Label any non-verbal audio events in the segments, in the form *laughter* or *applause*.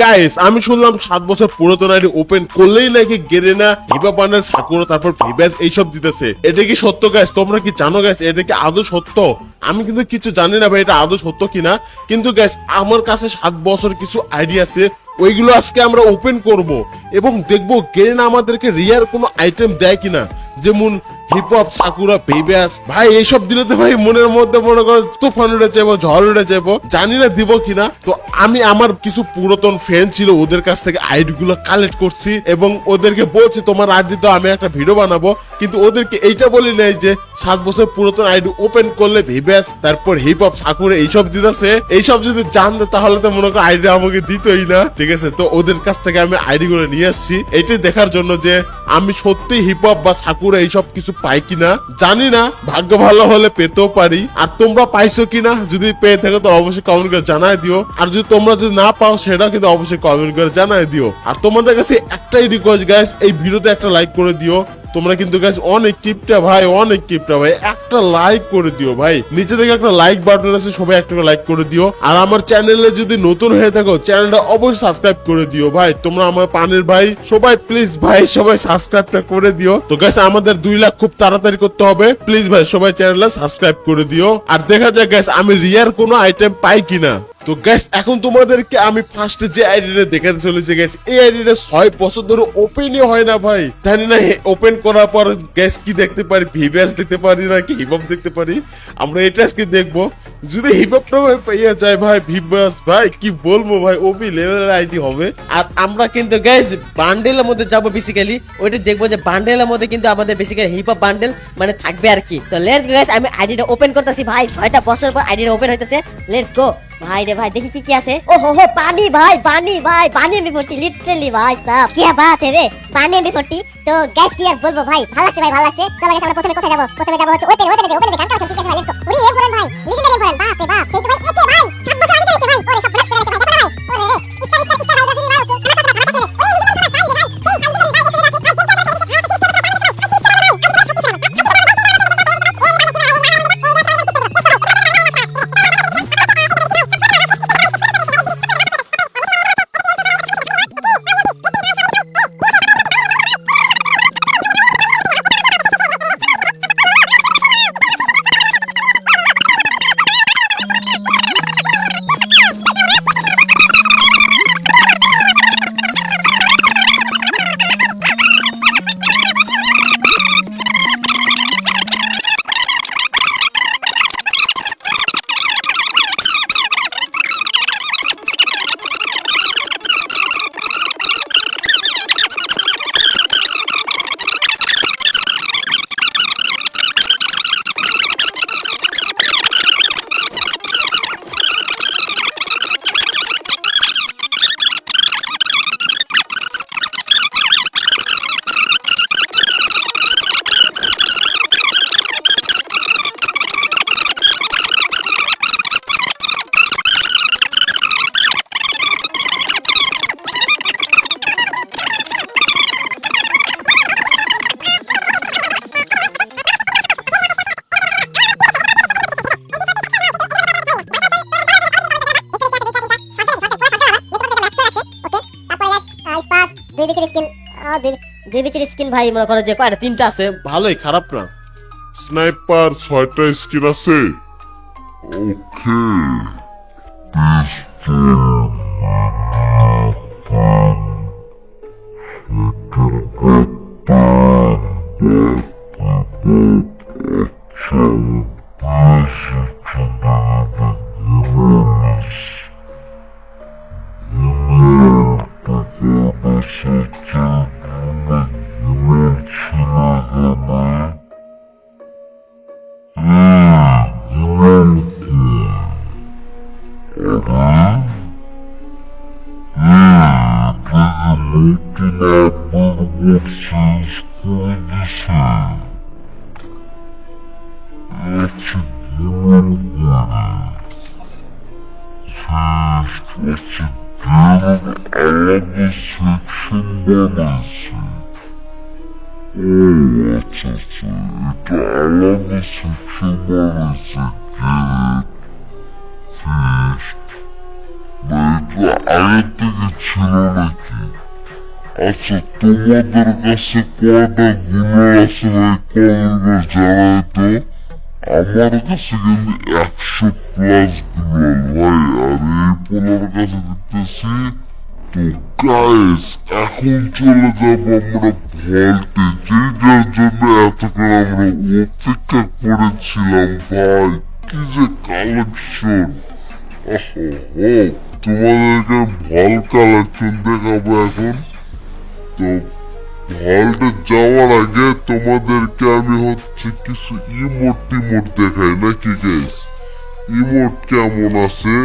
Guys আমি শুনলাম সাত বছর পুরাতন আইডি ওপেন করলেই নাকি গেরেনা হিবা বান্ডেল সাকুরা, তারপর ভিভ্যাস এইসব দিতেছে। এটা কি সত্য গাইস তোমরা কি জানো গাইস এটা কি আদৌ সত্য? আমি কিন্তু কিছু জানি না ভাই, এটা আদৌ সত্য কিনা। কিন্তু গাইস আমার কাছে সাত বছর কিছু আইডিয়া আছে, ওইগুলো আজকে আমরা ওপেন করব। এবং দেখব গেরেনা আমাদেরকে রিয়ার কোনো আইটেম দেয় কিনা। যেমন হিপ হপ সাকুরা বেবাস ভাই, এইসব দিলে তো ভাই মনের মধ্যে মনে করো তুফান উঠে যাব ঝড় উঠে যাব জানি না দিব কিনা তো আমি আমার কিছু পুরাতন ফ্রেন্ড ছিল, ওদের কাছ থেকে আইডি গুলো কালেক্ট করছি এবং ওদেরকে বলছি, তোমার আইডি তো আমি একটা ভিডিও বানাবো। কিন্তু ওদেরকে এইটা বলি নাই যে, সাত বছর পুরাতন আইডি ওপেন করলে ভিভ্যাস তারপর হিপ হপ সাকুরা এইসব দিতেছে। এইসব যদি জানতো, তাহলে তো মনে করো আইডি আমাকে দিতই না। ঠিক আছে? তো ওদের কাছ থেকে আমি আইডি গুলো নিয়ে আসছি। এইটাই দেখার জন্য যে আমি সত্যি হিপ হপ বা সাকুরা এইসব কিছু পাই কিনা? জানি না। ভাগ্য ভালো হলে পেতেও পারি। আর তোমরা পাইছো কিনা? যদি পেয়ে থাকো, তো অবশ্যই কমেন্ট করে জানাই দিও। আর যদি তোমরা যদি না পাও সেটা কিন্তু অবশ্যই কমেন্ট করে জানাই দিও। আর তোমাদের কাছে একটাই রিকোয়েস্ট গাইস এই ভিডিওতে একটা লাইক করে দিও। তোমরা কিন্তু গাইস অনেক কিপটা ভাই, অনেক কিপটা ভাই। একটা লাইক করে দিও ভাই। নিচে থেকে একটা লাইক বাটন আছে, সবাই একটা লাইক করে দিও। আর আমার চ্যানেলে যদি নতুন হয়ে থাকো চ্যানেলটা অবশ্যই সাবস্ক্রাইব করে দিও ভাই। তোমরা আমার পানের ভাই, সবাই প্লিজ ভাই, সবাই সাবস্ক্রাইবটা করে দিও। তো গাইস আমাদের দুই লাখ খুব তাড়াতাড়ি করতে হবে। প্লিজ ভাই, সবাই চ্যানেলটা সাবস্ক্রাইব করে দিও। আর দেখা যাক গাইস আমি রিয়ার কোনো আইটেম পাই কিনা। তো গ্যাস এখন তোমাদেরকে আমি ফার্স্টে যে আইডিটা দেখাতে চলেছি গ্যাস এই আইডিটা ছয় বছর ধরে ওপেনই হয় না ভাই। জানি না ওপেন করার পর গ্যাস কি দেখতে পারি ভিভিএস দেখতে পারি না কি হিপ দেখতে পারি? আমরা এটা আজকে দেখব। যদি হিপহপটা ভাই পাইয়া যায় ভাই ভাই, কি বলব ভাই লেভেলের আইডি হবে। আর আমরা কিন্তু গাইজ বান্ডেলের মধ্যে যাব বেসিক্যালি ওইটা দেখব যে বান্ডেলের মধ্যে কিন্তু আমাদের বেসিক্যালি হিপ হপ বান্ডেল মানে থাকবে আর কি। তো লেটস গো গাইস আমি আইডিটা ওপেন করতেছি ভাই, ছয়টা বছর পর আইডিটা ওপেন লেটস গো ভাই রে ভাই, দেখি কি কি আছে। ও হো পানি ভাই পানি ভাই, পানি এমবি ফোর্টি লিটারালি ভাই সাব কি বাত রে, পানি ফোর্টি তো গ্যাস কি আর বলব ভাই, ভালো লাগছে ভাই, ভালো লাগছে। চলো গেছে আমরা প্রথমে কোথায় যাব? প্রথমে যাব হচ্ছে ওপেন ওপেন ওপেন ঠিক আছে ভাই লেটস গো ফোরেন ভাই লিজেন্ডারি এম ফোরেন বাপ রে বাপ সেই তো ভাই দুই বিচের স্কিন ভাই মনে করো যে কয়টা? তিনটা আছে। ভালোই খারাপ না। স্নাইপার ছয়টা স্কিন আছে। ওকে আলাদা সেকশন বানাইছে ও আচ্ছা আচ্ছা এটা আলাদা সেকশন বানাইছে গেট ফিস্ট না এটা আগে থেকে ছিল নাকি আচ্ছা তোমাদের কাছে কয়টা গুলো আছে ভাই কমেন্ট জানাই তো আমার কাছে কিন্তু একশো প্লাসগুলো ভাই আর এই পোলার কাছে দেখতেছি তো গাইস এখন চলে যাব আমরা ভল্টে যেটার জন্য এতক্ষণ আমরা অপেক্ষা করেছিলাম, ভাই, কি যে কালেকশন তোমাদেরকে ভল কালেকশন দেখাবো এখন। তো ভল্টে যাওয়ার আগে তোমাদেরকে আমি হচ্ছে কিছু ইমোট টিমোট দেখাই, নাকি গাইস ইমোট কেমন আছে?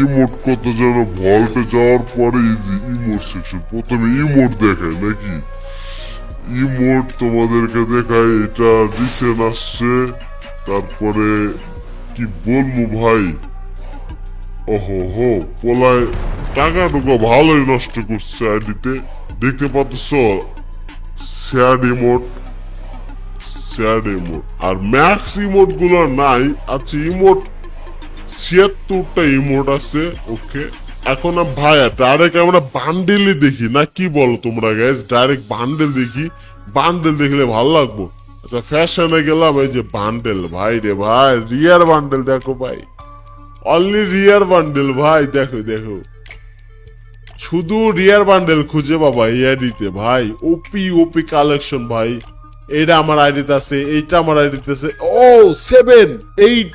ইমোট কত যেন ভল্টে যাওয়ার পরে ইমোট সেকশন প্রথমে ইমোট দেখায় নাকি? ইমোট তোমাদেরকে দেখায় এটা রিসেন্ট আসছে, তারপরে কি বলব ভাই? ওহো হো, পোলায় টাকা টুকু ভালোই নষ্ট করছে আইডিতে। দেখতে পাচ্ছ স্যাড ইমোট স্যাড ইমোট আর ম্যাক্স ইমোটগুলো নাই। আচ্ছা ইমোট ছিয়াত্তরটা ইমোট আছে ওকে এখন ভাইয়া ডাইরেক্ট আমরা বান্ডেলই দেখি, না কি বলো তোমরা গাইজ ডাইরেক্ট বান্ডেল দেখি। বান্ডেল দেখলে ভালো লাগবো। আচ্ছা ফ্যাশনে গেলাম, এই যে বান্ডেল ভাই রে ভাই রিয়ার বান্ডেল দেখো ভাই। অনলি রিয়ার বান্ডেল ভাই, দেখো দেখো। শুধু রিয়ার বান্ডেল খুঁজে বাবা এই আইডিতে ভাই ওপি ওপি কালেকশন ভাই। এইটা আমার আইডিতে আছে, এইটা আমার আইডিতে আছে। ও সেভেন এইট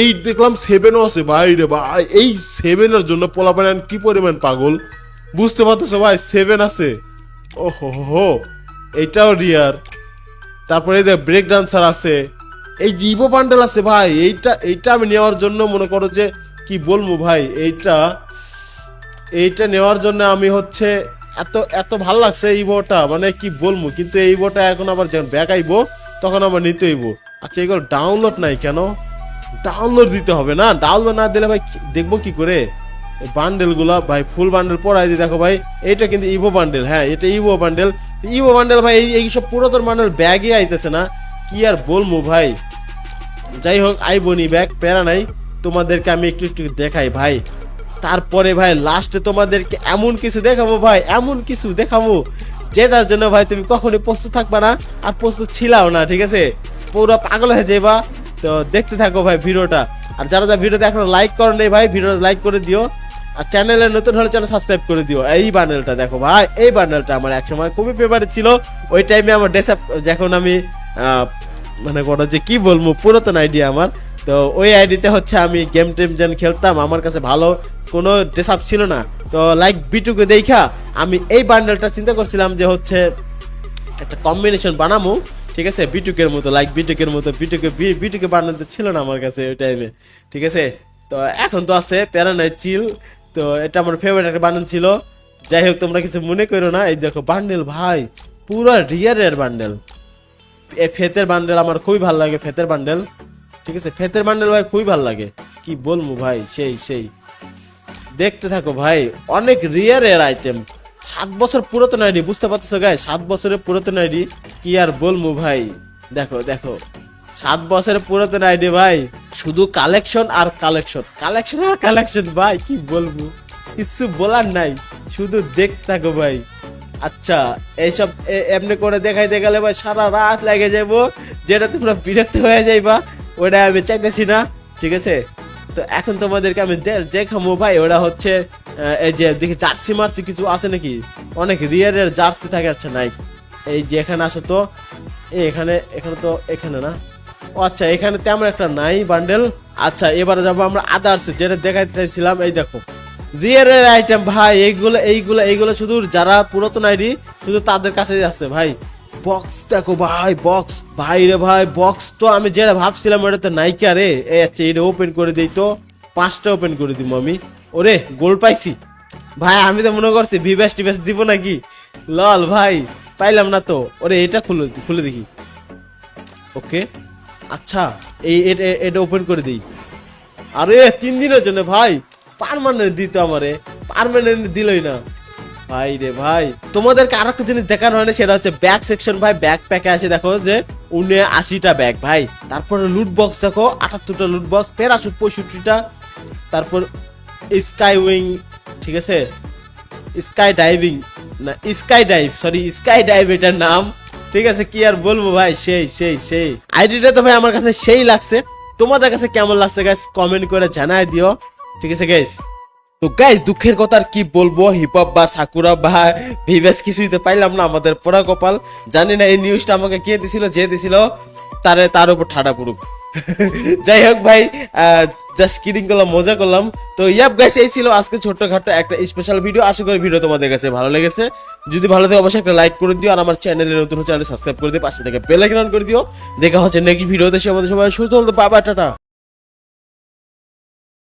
এইট দেখলাম সেভেনও আছে। ভাই রে ভাই, এই সেভেনের জন্য পোলাপান কি পরিমাণ পাগল? বুঝতে পারতেছো ভাই সেভেন আছে। ও হো হো। এইটাও রিয়ার তারপরে এই দেখ ব্রেক ডান্সার আছে। এই জিবো বান্ডেল আছে ভাই, এইটা এইটা আমি নেওয়ার জন্য মনে করো যে, কি বলব ভাই, এইটা এইটা নেওয়ার জন্য আমি হচ্ছে এত এত ভালো লাগছে এই বটা মানে কি বলব, কিন্তু এই বটা এখন আবার যখন ব্যাক আইবো, তখন আবার নিতে হইব। আচ্ছা এগুলো ডাউনলোড নাই কেন? ডাউনলোড দিতে হবে না? ডাউনলোড না দিলে ভাই দেখব কি করে? বান্ডেলগুলা, ভাই ফুল বান্ডেল পড়াই দি দেখো ভাই এটা কিন্তু ইভো বান্ডেল হ্যাঁ এটা ইভো বান্ডেল ইভো বান্ডেল ভাই, এই এইসব পুরাতন বান্ডেল ব্যাগে আইতেছে না। কি আর বলব ভাই? যাই হোক আইবনি ব্যাগ প্যারা নাই। তোমাদেরকে আমি একটু একটু দেখাই ভাই। তারপরে ভাই লাস্টে তোমাদেরকে এমন কিছু দেখাবো ভাই, এমন কিছু দেখাবো, যেটার জন্য ভাই তুমি কখনোই প্রস্তুত থাকবা না আর প্রস্তুত ছিলাও না, ঠিক আছে? পুরো পাগল হয়ে যাবা তো দেখতে থাকো ভাই ভিডিওটা। আর যারা যারা ভিডিওতে এখনও লাইক করো নেই ভাই, ভিডিওটা লাইক করে দিও। আর চ্যানেলে নতুন হলে চ্যানেল সাবস্ক্রাইব করে দিও। এই বান্ডেলটা দেখো ভাই, এই বান্ডেলটা আমার একসময় খুবই ফেভারিট ছিল। ওই টাইমে আমার ডেসআপ যখন আমি মানে ওটা যে কি বলব, পুরাতন আইডিয়া আমার। তো ওই আইডিতে হচ্ছে আমি গেম টেম যেন খেলতাম, আমার কাছে ভালো কোনো ড্রেস ছিল না। তো লাইক বিটুকে দেখা, আমি এই বান্ডেলটা চিন্তা করছিলাম যে হচ্ছে একটা কম্বিনেশন বানাবো ঠিক আছে? বিটুকের মতো লাইক বিটুকের মতো বিটুকে বিটুকে বানাতে ছিল না আমার কাছে ওই টাইমে ঠিক আছে? তো এখন তো আছে প্যারানাই চিল তো এটা আমার ফেভারিট একটা বান্ডেল ছিল। যাই হোক, তোমরা কিছু মনে করো না, এই দেখো বান্ডেল ভাই, পুরো রিয়ারের বান্ডেল এ ফেতের বান্ডেল আমার খুবই ভালো লাগে, ফেতের বান্ডেল ঠিক আছে? ফেতের বান্ডেল ভাই খুবই ভালো লাগে। কি বলব ভাই? সেই সেই। দেখতে থাকো ভাই, অনেক রিয়ারের আইটেম সাত বছর পুরাতন আইডি বুঝতে পারতেছো গাই সাত বছরের পুরাতন আইডি কি আর বলব ভাই? দেখো দেখো। সাত বছরের পুরাতন আইডি ভাই, শুধু কালেকশন আর কালেকশন কালেকশন আর কালেকশন ভাই, কি বলব? কিছু বলার নাই, শুধু দেখতে থাকো ভাই। আচ্ছা এইসব এমনি করে দেখাইতে গেলে ভাই সারা রাত লেগে যাব যেটা তোমরা বিরক্ত হয়ে যাইবা। ওটা আমি চাইতেছি না, ঠিক আছে? তো এখন তোমাদেরকে আমি দেখাবো ভাই, ওরা হচ্ছে এই যে দেখি জার্সি মার্সি কিছু আছে নাকি? অনেক রিয়ারের জার্সি থাকে আচ্ছা নাই। এই যে এখানে আসো তো। এখানে এখানে তো এখানে না। ও আচ্ছা এখানে তেমন একটা নাই বান্ডেল আচ্ছা এবারে যাব আমরা আদার্স যেটা দেখাইতে চাইছিলাম, এই দেখো। রিয়ারের আইটেম ভাই, এইগুলো এইগুলো এইগুলো শুধু যারা পুরাতন আইডি শুধু তাদের কাছে আছে, ভাই। বক্স দেখো ভাই বক্স ভাই রে ভাই বক্স তো আমি যেটা ভাবছিলাম ওটা তো নাইকা রে। এই আচ্ছা এটা ওপেন করে দিই তো। পাঁচটা ওপেন করে দিব আমি। ওরে গোল পাইছি। ভাই, আমি তো মনে করছি ভিভ্যাস টিভ্যাস দিব নাকি? লল ভাই, পাইলাম না তো। ওরে, এটা খুলে খুলে দেখি। ওকে। আচ্ছা এই এটা ওপেন করে দিই। আরে, তিন দিনের জন্য ভাই। পারমানেন্ট দিত আমারে। পারমানেন্ট দিলই না। ভাই রে ভাই। তোমাদেরকে আর একটা জিনিস দেখানো হয় না সেটা হচ্ছে ব্যাগ সেকশন ভাই ব্যাগ প্যাকে আছে, দেখো যে উনে আশিটা ব্যাগ ভাই। তারপরে লুট বক্স দেখো, আটাত্তরটা লুট বক্স প্যারাশুট পঁয়ষট্টিটা, তারপর স্কাই উইং ঠিক আছে? স্কাই ডাইভিং না sky dive sorry sky dive এটার নাম, ঠিক আছে? কি আর বলব ভাই, সেই সেই সেই। আইডিটা তো ভাই আমার কাছে সেই লাগছে। তোমাদের কাছে কেমন লাগছে গাইস কমেন্ট করে জানাই দিও, ঠিক আছে গাইস তো গাইস দুঃখের কথা আর কি বলব? হিপ হপ বা সাকুরা বা ভিভেস কিছুই তো পাইলাম না, আমাদের পোড়া কপাল। জানি না, এই নিউজটা আমাকে কে দিছিল, যে দিছিল, তারে, তার উপর ঠাডা পড়ুক। *laughs* যাই হোক ভাই জাস্ট কিডিং করলাম, মজা করলাম। তো ইয়াপ গাইস এই ছিল আজকে ছোট্টখাটো একটা স্পেশাল ভিডিও আশা করি ভিডিও তোমাদের কাছে ভালো লেগেছে। যদি ভালো থাকে, অবশ্যই একটা লাইক করে দিও। আর আমার চ্যানেলে নতুন চ্যানেল সাবস্ক্রাইব করে দিও। পাশে থেকে বেল আইকন করে দিও। দেখা হচ্ছে নেক্সট ভিডিওতে সে আমাদের সবাই সুস্থ হতে বাবা, টাটা।